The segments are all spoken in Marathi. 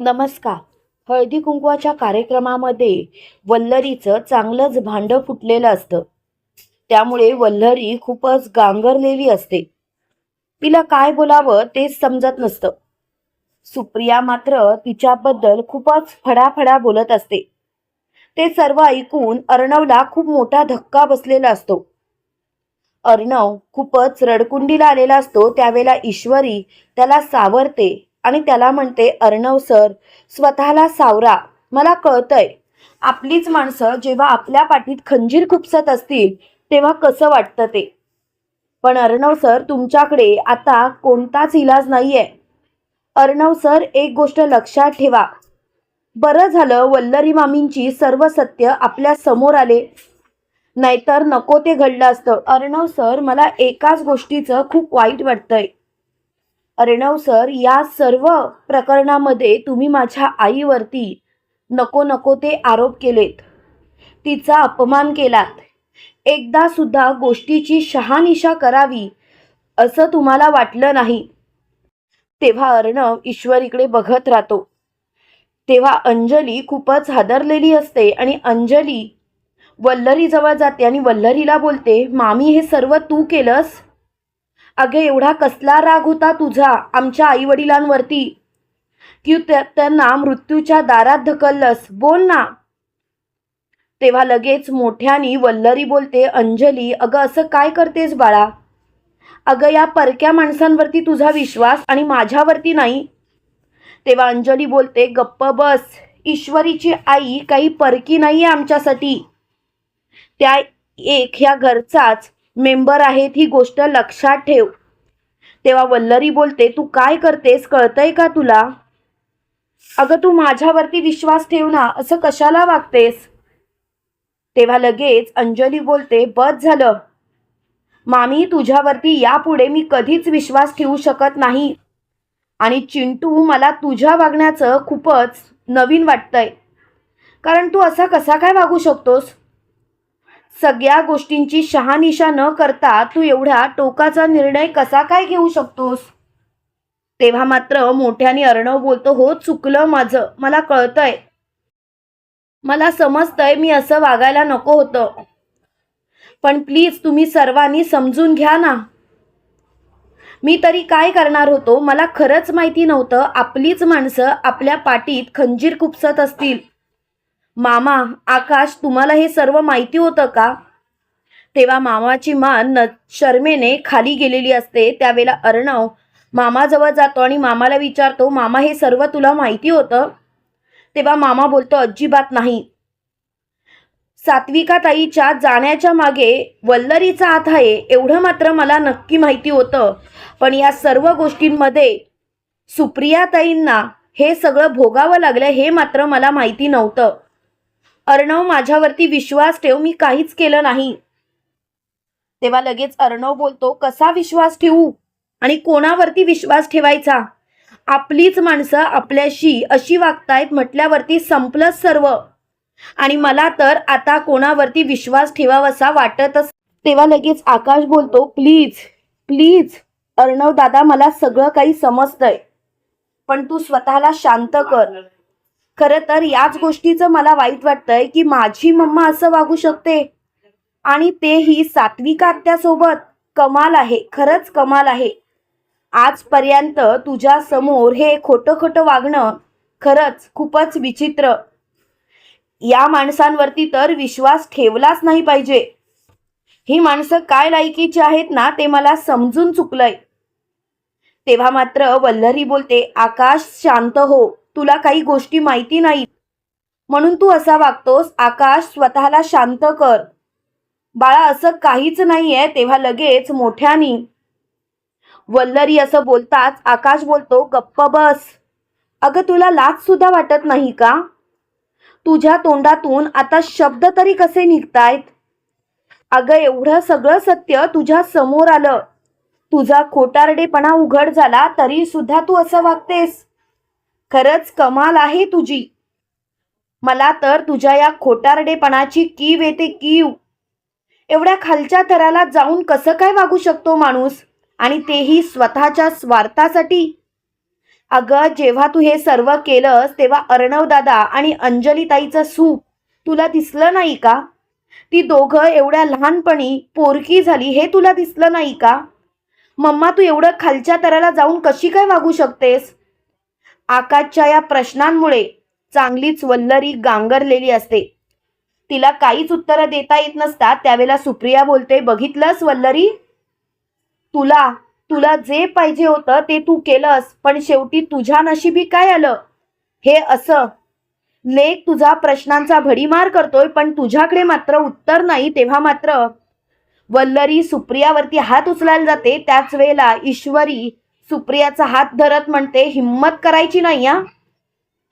नमस्कार. हळदी कुंकवाच्या कार्यक्रमामध्ये वल्लरीचं चांगलंच भांडं फुटलेलं असतं. त्यामुळे वल्लरी खूपच गांगरलेली असते. तिला काय बोलावं तेच समजत नसतं. सुप्रिया मात्र तिच्याबद्दल खूपच फडाफडा बोलत असते. ते सर्व ऐकून अर्णवला खूप मोठा धक्का बसलेला असतो. अर्णव खूपच रडकुंडीला आलेला असतो त्यावेळेला ईश्वरी त्याला सावरते. आणि त्याला म्हणते अर्णव सर स्वतःला सावरा. मला कळतंय आपलीच माणसं जेव्हा आपल्या पाठीत खंजीर खुपसत असतील तेव्हा कसं वाटतं ते? पण अर्णव सर तुमच्याकडे आता कोणताच इलाज नाहीये. अर्णव सर एक गोष्ट लक्षात ठेवा. बरं झालं वल्लरी मामींची सर्व सत्य आपल्यासमोर आले. नाहीतर नको ते घडलं असतं. अर्णव सर मला एकाच गोष्टीचं खूप वाईट वाटतंय. अर्णव सर या सर्व प्रकरणामध्ये तुम्ही माझ्या आईवरती नको नको ते आरोप केलेत. तिचा अपमान केलात. एकदा सुद्धा गोष्टीची शहानिशा करावी असं तुम्हाला वाटलं नाही. तेव्हा अर्णव ईश्वरीकडे बघत राहतो. तेव्हा अंजली खूपच हादरलेली असते आणि अंजली वल्लरीजवळ जाते आणि वल्लरीला बोलते मामी हे सर्व तू केलंस? अगे एवढा कसला राग होता तुझा? आमच्या आईवडिलांवरती. की त्या- त्यांना मृत्यूच्या दारात ढकललंस. बोल ना. तेव्हा लगेच मोठ्यानी वल्लरी बोलते अंजली अगं असं काय करतेस बाळा? अगं या परक्या माणसांवरती तुझा विश्वास आणि माझ्यावरती नाही. तेव्हा अंजली बोलते गप्प बस. ईश्वरीची आई काही परकी नाही आहे आमच्यासाठी. त्या एक ह्या घरचाच मेंबर आहेत ही गोष्ट लक्षात ठेव. तेव्हा वल्लरी बोलते तू काय करतेस? कळतंय का तुला? अगं तू माझ्यावरती विश्वास ठेव ना. असं कशाला वागतेस? तेव्हा लगेच अंजली बोलते बस झालं. मामी तुझ्यावरती यापुढे मी कधीच विश्वास ठेवू शकत नाही. आणि चिंटू मला तुझ्या वागण्याचं खूपच नवीन वाटतंय. कारण तू असा कसा काय वागू शकतोस? सगळ्या गोष्टींची शहानिशा न करता तू एवढा टोकाचा निर्णय कसा काय घेऊ शकतोस? तेव्हा मात्र मोठ्याने अर्णव बोलतो हो चुकलं माझं. मला कळतंय. मला समजतंय मी असं वागायला नको होतं. पण प्लीज तुम्ही सर्वांनी समजून घ्या ना. मी तरी काय करणार होतो? मला खरंच माहिती नव्हतं. आपलीच माणसं आपल्या पाठीत खंजीर खुपसत असतील. मामा आकाश तुम्हाला हे सर्व माहिती होतं का? तेव्हा मामाची मान न शर्मेने खाली गेलेली असते. त्यावेळेला अर्णव मामाजवळ जातो आणि मामाला विचारतो मामा हे सर्व तुला माहिती होतं? तेव्हा मामा बोलतो अजिबात नाही. सात्विका ताईच्या जाण्याच्या मागे वल्लरीचा हात आहे. एवढं मात्र मला नक्की माहिती होतं. पण या सर्व गोष्टींमध्ये सुप्रिया ताईंना हे सगळं भोगावं लागलं हे मात्र मला माहिती नव्हतं. अर्णव माझ्यावरती विश्वास ठेव मी काहीच केलं नाही. तेव्हा लगेच अर्णव बोलतो कसा विश्वास ठेवू? आणि कोणावरती विश्वास ठेवायचा? आपलीच माणसं आपल्याशी अशी वागतायत म्हटल्यावरती संपलं सर्व. आणि मला तर आता कोणावरती विश्वास ठेवावासा वाटतच तेव्हा लगेच आकाश बोलतो प्लीज प्लीज अर्णव दादा मला सगळं काही समजतंय. पण तू स्वतःला शांत कर. खरं तर याच गोष्टीचं मला वाईट वाटतंय की माझी मम्मा असं वागू शकते. आणि तेही सात्विका आत्यासोबत कमाल आहे खरंच कमाल आहे. आजपर्यंत तुझ्या समोर हे खोटं खोटं वागणं खरंच खूपच विचित्र. या माणसांवरती तर विश्वास ठेवलाच नाही पाहिजे. ही माणसं काय लायकीची आहेत ना ते मला समजून चुकलंय. तेव्हा मात्र वल्लरी बोलते आकाश शांत हो. तुला काही गोष्टी माहिती नाही. म्हणून तू असा वागतोस आकाश स्वतःला शांत कर. बाळा असं काहीच नाहीये तेव्हा लगेच मोठ्यानी. वल्लरी असं बोलताच आकाश बोलतो गप्प बस. अगं तुला लाज सुद्धा वाटत नाही का? तुझ्या तोंडातून आता शब्द तरी कसे निघतायत? अगं एवढं सगळं सत्य तुझ्या समोर आलं. तुझा खोटारडेपणा उघड झाला तरी सुद्धा तू असं वागतेस. खरंच कमाल आहे तुझी. मला तर तुझ्या या खोटारडेपणाची कीव येते कीव. एवढ्या खालच्या थराला जाऊन कसं काय वागू शकतो माणूस? आणि तेही स्वतःच्या स्वार्थासाठी? अगं जेव्हा तू हे सर्व केलंस तेव्हा अर्णव दादा आणि अंजलीताईचं सूप तुला दिसलं नाही का? ती दोघं एवढ्या लहानपणी पोरकी झाली हे तुला दिसलं नाही का? मम्मा तू एवढं खालच्या तराला जाऊन कशी काय वागू शकतेस? आकाशच्या या प्रश्नांमुळे चांगलीच वल्लरी गांगरलेली असते. तिला काहीच उत्तरं देता येत नसतात त्यावेळेला सुप्रिया बोलते बघितलंस वल्लरी? तुला तुला जे पाहिजे होतं ते तू केलंस पण शेवटी तुझ्या नशिबी काय आलं? हे असं. लेख तुझा प्रश्नांचा भडीमार करतोय पण तुझ्याकडे मात्र उत्तर नाही तेव्हा मात्र वल्लरी सुप्रियावरती हात उचलायला जाते. त्याच वेळेला ईश्वरी सुप्रियाचा हात धरत म्हणते हिम्मत करायची नाही या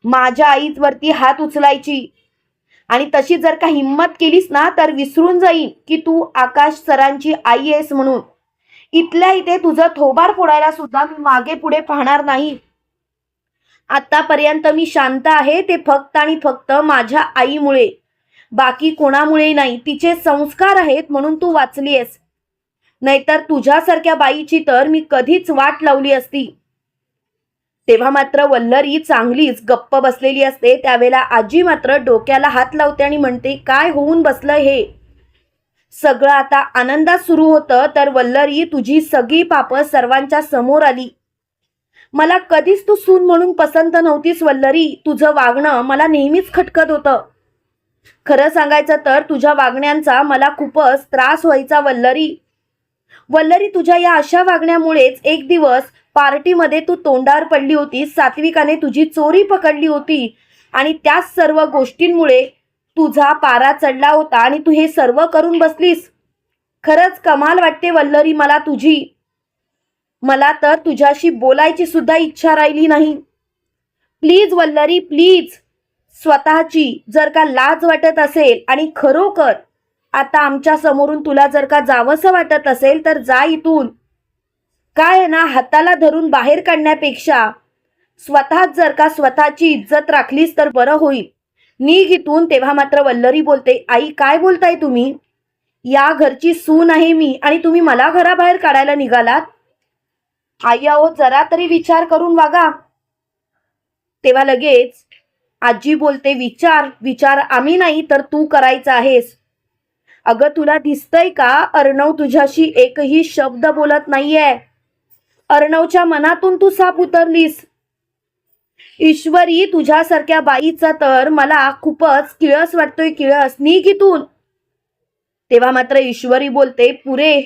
माझ्या आईवरती हात उचलायची. आणि तशी जर का हिम्मत केलीस ना तर विसरून जाईन की तू आकाश सरांची आई आहेस म्हणून. इथल्या इथे तुझं थोबार फोडायला सुद्धा मी मागे पुढे पाहणार नाही. आतापर्यंत मी शांत आहे ते फक्त आणि फक्त माझ्या आईमुळे. बाकी कोणामुळे नाही तिचे संस्कार आहेत म्हणून तू वाचली आहेस नाहीतर तुझ्यासारख्या बाईची तर मी कधीच वाट लावली असती. तेव्हा मात्र वल्लरी चांगलीच गप्प बसलेली असते. त्यावेळेला आजी मात्र डोक्याला हात लावते आणि म्हणते काय होऊन बसलं हे? सगळं आता आनंदात सुरू होतं तर वल्लरी तुझी सगळी पापं सर्वांच्या समोर आली. मला कधीच तू सून म्हणून पसंत नव्हतीस वल्लरी. तुझं वागणं मला नेहमीच खटकत होतं. खरं सांगायचं तर तुझ्या वागण्यांचा मला खूपच त्रास व्हायचा वल्लरी. वल्लरी तुझ्या या अशा वागण्यामुळेच एक दिवस पार्टीमध्ये तू तोंडावर पडली होती सात्विकाने तुझी चोरी पकडली होती आणि त्याच सर्व गोष्टींमुळे तुझा पारा चढला होता आणि तू हे सर्व करून बसलीस. खरंच कमाल वाटते वल्लरी मला तुझी मला तर तुझ्याशी बोलायची सुद्धा इच्छा राहिली नाही. प्लीज वल्लरी प्लीज स्वतःची जर का लाज वाटत असेल आणि खरोखर आता आमच्या समोरून तुला जर का जावंसं वाटत असेल तर जा इथून. काय आहे ना हाताला धरून बाहेर काढण्यापेक्षा स्वतःच जर का स्वतःची इज्जत राखलीस तर बरं होईल. निघ इथून तेव्हा मात्र वल्लरी बोलते आई काय बोलताय तुम्ही? या घरची सून आहे मी आणि तुम्ही मला घराबाहेर काढायला निघालात? आई अहो जरा तरी विचार करून वागा. तेव्हा लगेच आजी बोलते विचार विचार आम्ही नाही तर तू करायचा आहेस. अगं तुला दिसतंय का? अर्णव तुझ्याशी एकही शब्द बोलत नाहीये. अर्णवच्या मनातून तू साप उतरलीस. ईश्वरी तुझ्यासारख्या बाईचा तर मला खूपच किळस वाटतोय किळस. निघितून तेव्हा मात्र ईश्वरी बोलते पुरे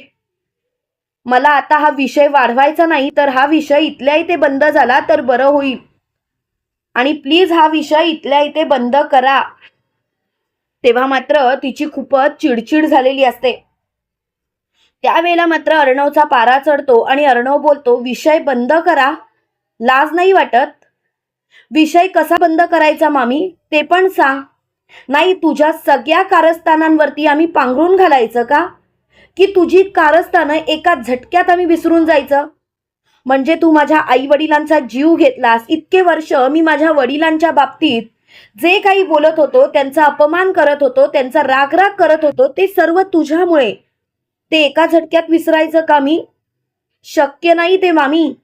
मला आता हा विषय वाढवायचा नाही तर हा विषय इथल्या इथे बंद झाला तर बरं होईल. आणि प्लीज हा विषय इथल्या इथे बंद करा. तेव्हा मात्र तिची खूपच चिडचिड झालेली असते. त्यावेळेला मात्र अर्णवचा पारा चढतो आणि अर्णव बोलतो विषय बंद करा. लाज नाही वाटत. विषय कसा बंद करायचा मामी? ते पण सांग. नाही तुझ्या सगळ्या कारस्थानांवरती आम्ही पांघरून घालायचं का? की तुझी कारस्थानं एका झटक्यात आम्ही विसरून जायचं? म्हणजे तू माझ्या आई वडिलांचा जीव घेतलास. इतके वर्ष मी माझ्या वडिलांच्या बाबतीत जे काही बोलत होतो त्यांचा अपमान करत होतो त्यांचा रागराग करत होतो ते सर्व तुझ्यामुळे. ते एका झटक्यात विसरायचं का मी? शक्य नाही ते मामी.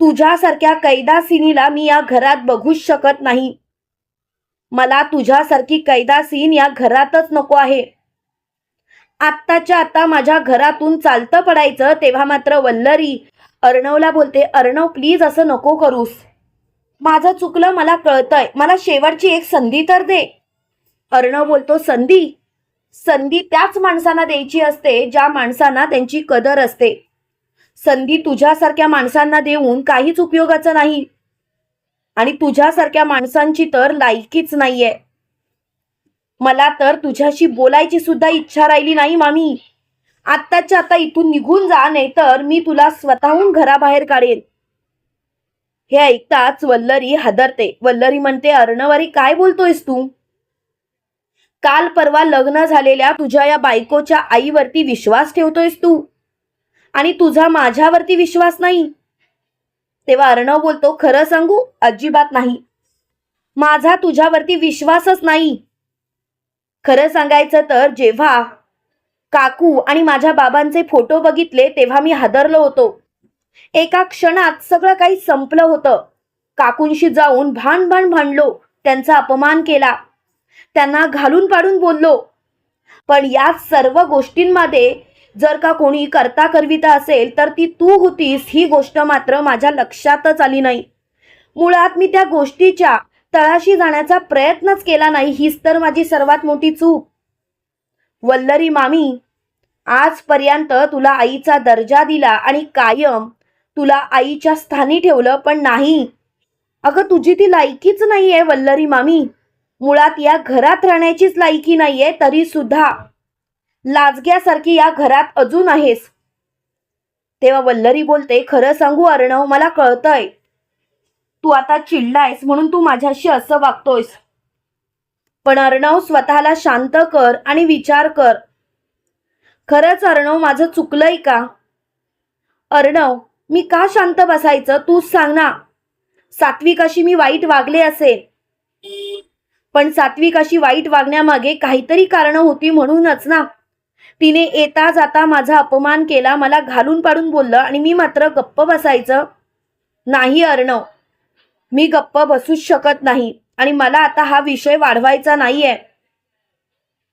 तुझ्यासारख्या कैदासिनीला मी या घरात बघूच शकत नाही. मला तुझ्यासारखी कैदासीन या घरातच नको आहे. आत्ताच्या आता माझ्या घरातून चालतं पडायचं तेव्हा मात्र वल्लरी. अर्णवला बोलते अर्णव प्लीज असं नको करूस. माझं चुकलं मला कळतंय. मला शेवटची एक संधी तर दे. अर्णव बोलतो संधी? संधी त्याच माणसांना द्यायची असते ज्या माणसांना त्यांची कदर असते. संधी तुझ्यासारख्या माणसांना देऊन काहीच उपयोगाचं नाही. आणि तुझ्यासारख्या माणसांची तर लायकीच नाहीये. मला तर तुझ्याशी बोलायची सुद्धा इच्छा राहिली नाही मामी. आत्ताच्या आता इथून निघून जा नाही तर मी तुला स्वतःहून घराबाहेर काढेन. हे ऐकताच वल्लरी हादरते. वल्लरी म्हणते अर्णवारी काय बोलतोयस तू? काल परवा लग्न झालेल्या तुझ्या या बायकोच्या आईवरती विश्वास ठेवतोयस तू? आणि तुझा माझ्यावरती विश्वास नाही? तेव्हा अर्णव बोलतो खरं सांगू अजिबात नाही. माझा तुझ्यावरती विश्वासच नाही. खरं सांगायचं तर जेव्हा काकू आणि माझ्या बाबांचे फोटो बघितले तेव्हा मी हादरलो होतो. एका क्षणात सगळं काही संपलं होतं. काकूंशी जाऊन भांड भांड भांडलो त्यांचा अपमान केला. त्यांना घालून पाडून बोललो. पण या सर्व गोष्टींमध्ये जर का कोणी करता करविता असेल तर ती तू होतीस ही गोष्ट मात्र माझ्या लक्षातच आली नाही. मुळात मी त्या गोष्टीच्या तळाशी जाण्याचा प्रयत्नच केला नाही हीच तर माझी सर्वात मोठी चूक. वल्लरी मामी आजपर्यंत तुला आईचा दर्जा दिला आणि कायम तुला आईच्या स्थानी ठेवलं पण नाही. अगं तुझी ती लायकीच नाही आहे वल्लरी मामी. मुळात या घरात राहण्याचीच लायकी नाहीये तरी सुद्धा लाजग्यासारखी या घरात अजून आहेस. तेव्हा वल्लरी बोलते खरं सांगू अर्णव मला कळतंय. तू आता चिडलायस म्हणून तू माझ्याशी असं वागतोयस. पण अर्णव स्वतःला शांत कर आणि विचार कर. खरंच अर्णव माझं चुकलंय का? अर्णव मी का शांत बसायचं? तूच सांग ना. सात्विक अशी मी वाईट वागले असेल. पण सात्विक अशी वाईट वागण्यामागे काहीतरी कारणं होती म्हणूनच ना. तिने येता जाता माझा अपमान केला मला घालून पाडून बोललं आणि मी मात्र गप्प बसायचं. नाही अर्णव. मी गप्प बसूच शकत नाही आणि मला आता हा विषय वाढवायचा नाहीये.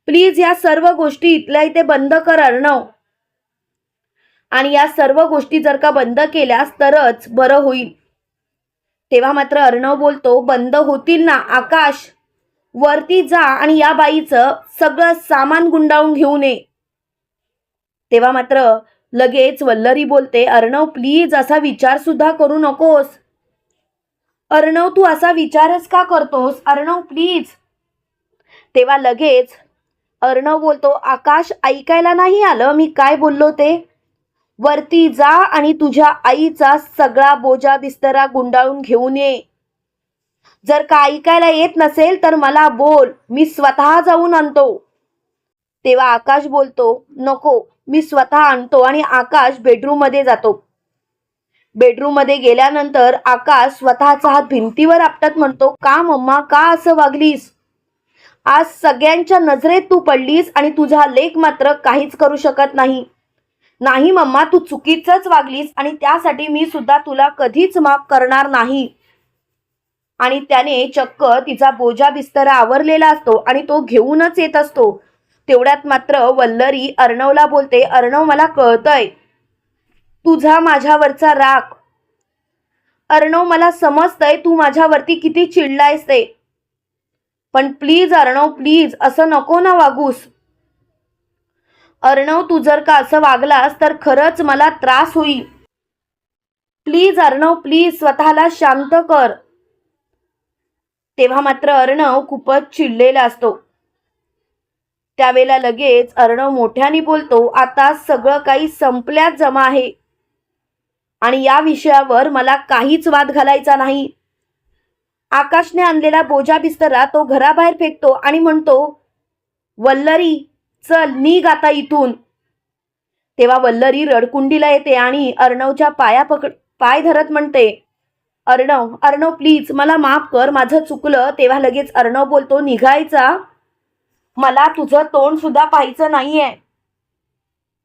प्लीज या सर्व गोष्टी इथल्या इथे बंद कर अर्णव. आणि या सर्व गोष्टी जर का बंद केल्यास तरच बरं होईल. तेव्हा मात्र अर्णव बोलतो बंद होतील ना आकाश? वरती जा आणि या बाईचं सगळं सामान गुंडाळून घेऊन ये तेव्हा मात्र लगेच वल्लरी बोलते अर्णव प्लीज असा विचार सुद्धा करू नकोस. अर्णव तू असा विचारच का करतोस? अर्णव प्लीज. तेव्हा लगेच अर्णव बोलतो आकाश ऐकायला नाही आलं मी काय बोललो ते? वरती जा आणि तुझ्या आईचा सगळा बोजा बिस्तरा गुंडाळून घेऊन ये. जर का ऐकायला येत नसेल तर मला बोल मी स्वतः जाऊन आणतो. तेव्हा आकाश बोलतो नको मी स्वतः आणतो आणि आकाश बेडरूममध्ये जातो. बेडरूममध्ये गेल्यानंतर आकाश स्वतःचा हात भिंतीवर आपटत म्हणतो का मम्मा का असं वागलीस? आज सगळ्यांच्या नजरेत तू पडलीस आणि तुझा लेख मात्र काहीच करू शकत नाही. नाही मम्मा तू चुकीचंच वागलीस आणि त्यासाठी मी सुद्धा तुला कधीच माफ करणार नाही. आणि त्याने चक्क तिचा बोजा बिस्तरा आवरलेला असतो आणि तो घेऊनच येत असतो. तेवढ्यात मात्र वल्लरी अर्णवला बोलते अर्णव मला कळतंय. तुझा माझ्यावरचा राग. अर्णव मला समजतंय तू माझ्यावरती किती चिडलायस ते. पण प्लीज अर्णव प्लीज असं नको ना वागूस. अर्णव तू जर का असं वागलास तर खरंच मला त्रास होईल. प्लीज अर्णव प्लीज स्वतःला शांत कर. तेव्हा मात्र अर्णव खूपच चिडलेला असतो. त्यावेळेला लगेच अर्णव मोठ्याने बोलतो आता सगळं काही संपल्यात जमा आहे. आणि या विषयावर मला काहीच वाद घालायचा नाही. आकाशने आणलेला बोजा बिस्तरा तो घराबाहेर फेकतो आणि म्हणतो वल्लरी चल निघ आता इथून. तेव्हा वल्लरी रडकुंडीला येते आणि अर्णवच्या पाया पकड पाय धरत म्हणते अर्णव अर्णव प्लीज मला माफ कर माझं चुकलं. तेव्हा लगेच अर्णव बोलतो निघायचा. मला तुझं तोंड सुद्धा पाहायचं नाहीये.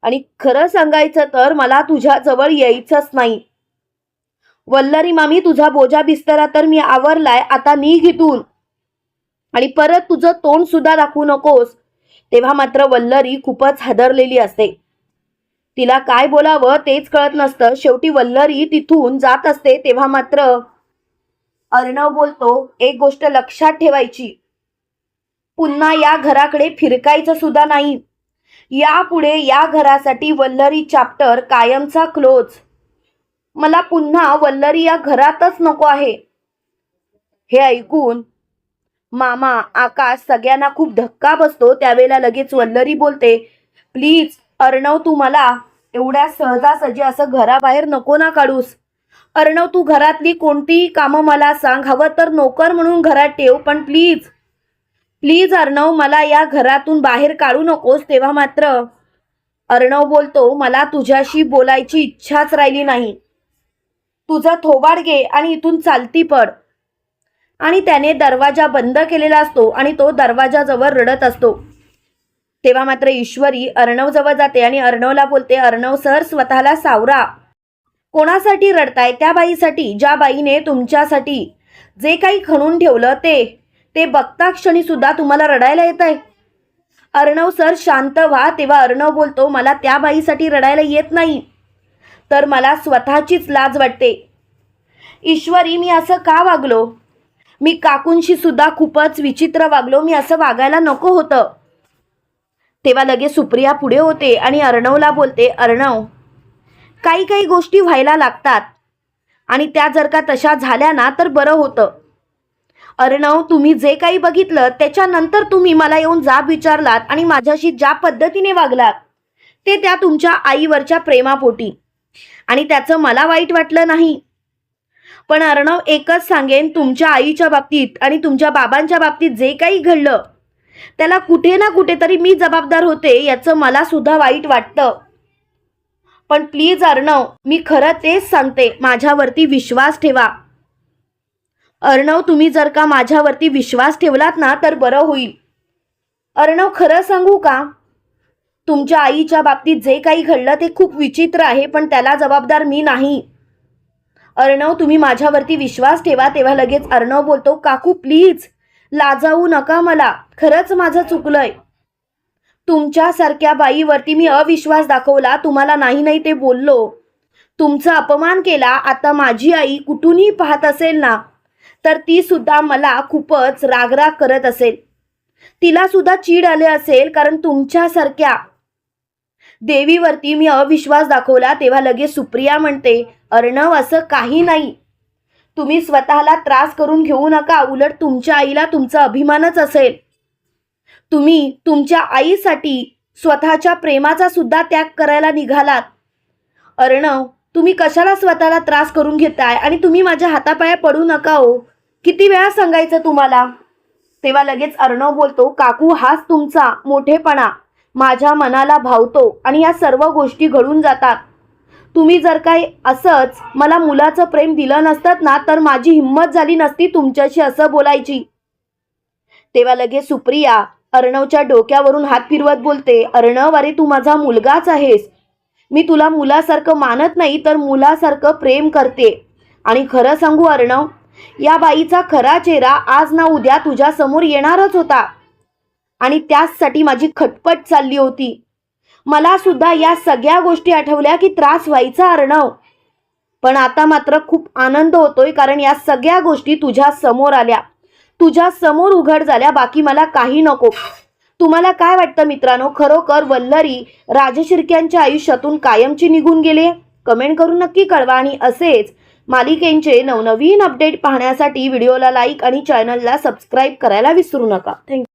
आणि खरं सांगायचं तर मला तुझ्या जवळ यायचंच नाही. वल्लरी मामी तुझा बोजा बिस्तरा तर मी आवरलाय आता निघ इथून. आणि परत तुझं तोंड सुद्धा दाखवू नकोस. तेव्हा मात्र वल्लरी खूपच हादरलेली असते. तिला काय बोलावं तेच कळत नसतं. शेवटी वल्लरी तिथून जात असते तेव्हा मात्र अर्णव बोलतो एक गोष्ट लक्षात ठेवायची. पुन्हा या घराकडे फिरकायचं सुद्धा नाही. यापुढे या घरासाठी वल्लरी चॅप्टर कायमचा क्लोज मला पुन्हा वल्लरी या घरातच नको आहे. हे ऐकून मामा आकाश सगळ्यांना खूप धक्का बसतो त्यावेळेला लगेच वल्लरी बोलते प्लीज अर्णव तू मला एवढ्या सहजासहजी असं घराबाहेर नको ना काढूस. अर्णव तू घरातली कोणतीही कामं मला सांग हवं तर नोकर म्हणून घरात ठेव पण प्लीज. प्लीज अर्णव मला या घरातून बाहेर काढू नकोस तेव्हा मात्र. अर्णव बोलतो मला तुझ्याशी बोलायची इच्छाच राहिली नाही. तुझा थोबाड घे आणि इथून चालती पड. आणि त्याने दरवाजा बंद केलेला असतो आणि तो दरवाजाजवळ रडत असतो. तेव्हा मात्र ईश्वरी अर्णव जवळ जाते आणि अर्णवला बोलते अर्णव सर स्वतःला सावरा. कोणासाठी रडताय? त्या बाईसाठी ज्या बाईने तुमच्यासाठी जे काही खणून ठेवलं ते ते बघता क्षणी सुद्धा तुम्हाला रडायला येत आहे अर्णव सर शांत व्हा. तेव्हा अर्णव बोलतो मला त्या बाईसाठी रडायला येत नाही. तर मला स्वतःचीच लाज वाटते. ईश्वरी मी असं का वागलो? मी काकूंशी सुद्धा खूपच विचित्र वागलो. मी असं वागायला नको होतं. तेव्हा लगेच सुप्रिया पुढे होते आणि अर्णवला बोलते अर्णव काही काही गोष्टी व्हायला लागतात आणि त्या जर का तशा झाल्या ना तर बरं होतं. अर्णव तुम्ही जे काही बघितलं त्याच्यानंतर तुम्ही मला येऊन जाब विचारलात आणि माझ्याशी ज्या पद्धतीने वागलात ते त्या तुमच्या आईवरच्या प्रेमापोटी. आणि त्याचं मला वाईट वाटलं नाही. पण अर्णव एकच सांगेन तुमच्या आईच्या बाबतीत आणि तुमच्या बाबांच्या बाबतीत जे काही घडलं त्याला कुठे ना कुठेतरी मी जबाबदार होते याचं मला सुद्धा वाईट वाटतं. पण प्लीज अर्णव मी खरं तेच सांगते माझ्यावरती विश्वास ठेवा. अर्णव तुम्ही जर का माझ्यावरती विश्वास ठेवलात ना तर बरं होईल. अर्णव खरं सांगू का? तुमच्या आईच्या बाबतीत जे काही घडलं ते खूप विचित्र आहे पण त्याला जबाबदार मी नाही. अर्णव तुम्ही माझ्यावरती विश्वास ठेवा तेव्हा लगेच अर्णव बोलतो काकू प्लीज लाजावू नका मला. खरंच माझं चुकलंय. तुमच्यासारख्या बाईवरती मी अविश्वास दाखवला तुम्हाला नाही नाही ते बोललो. तुमचा अपमान केला आता माझी आई कुठूनही पाहत असेल ना तर ती सुद्धा मला खूपच रागराग करत असेल. तिला सुद्धा चीड आले असेल कारण तुमच्यासारख्या देवीवरती मी अविश्वास दाखवला तेव्हा लगेच सुप्रिया म्हणते अर्णव असं काही नाही. तुम्ही स्वतःला त्रास करून घेऊ नका उलट तुमच्या आईला तुमचा अभिमानच असेल. तुम्ही तुमच्या आईसाठी स्वतःच्या प्रेमाचा सुद्धा त्याग करायला निघालात. अर्णव तुम्ही कशाला स्वतःला त्रास करून घेताय? आणि तुम्ही माझ्या हातापाया पडू नका हो. किती वेळा सांगायचं तुम्हाला? तेव्हा लगेच अर्णव बोलतो काकू हाच तुमचा मोठेपणा. माझ्या मनाला भावतो आणि या सर्व गोष्टी घडून जातात. तुम्ही जर काही असंच मला मुलाचं प्रेम दिलं नसतात ना तर माझी हिंमत झाली नसती तुमच्याशी असं बोलायची. तेव्हा लगेच सुप्रिया अर्णवच्या डोक्यावरून हात फिरवत बोलते अर्णव अरे तू माझा मुलगाच आहेस. मी तुला मुलासारखं मानत नाही तर मुलासारखं प्रेम करते. आणि खरं सांगू अर्णव या बाईचा खरा चेहरा आज ना उद्या तुझ्यासमोर येणारच होता. आणि त्याचसाठी माझी खटपट चालली होती. मला सुद्धा या सगळ्या गोष्टी आठवल्या की त्रास व्हायचा अर्णव. पण आता मात्र खूप आनंद होतोय कारण या सगळ्या गोष्टी तुझ्या समोर आल्या. तुझ्या समोर उघड झाल्या बाकी मला काही नको. तुम्हाला काय वाटतं मित्रांनो? खरोखर वल्लरी राजशिर्क्यांच्या आयुष्यातून कायमची निघून गेले? कमेंट करून नक्की कळवा आणि असेच मालिकेंचे नवनवीन अपडेट पाहण्यासाठी व्हिडिओला लाईक आणि चॅनलला सबस्क्राईब करायला विसरू नका. थँक्यू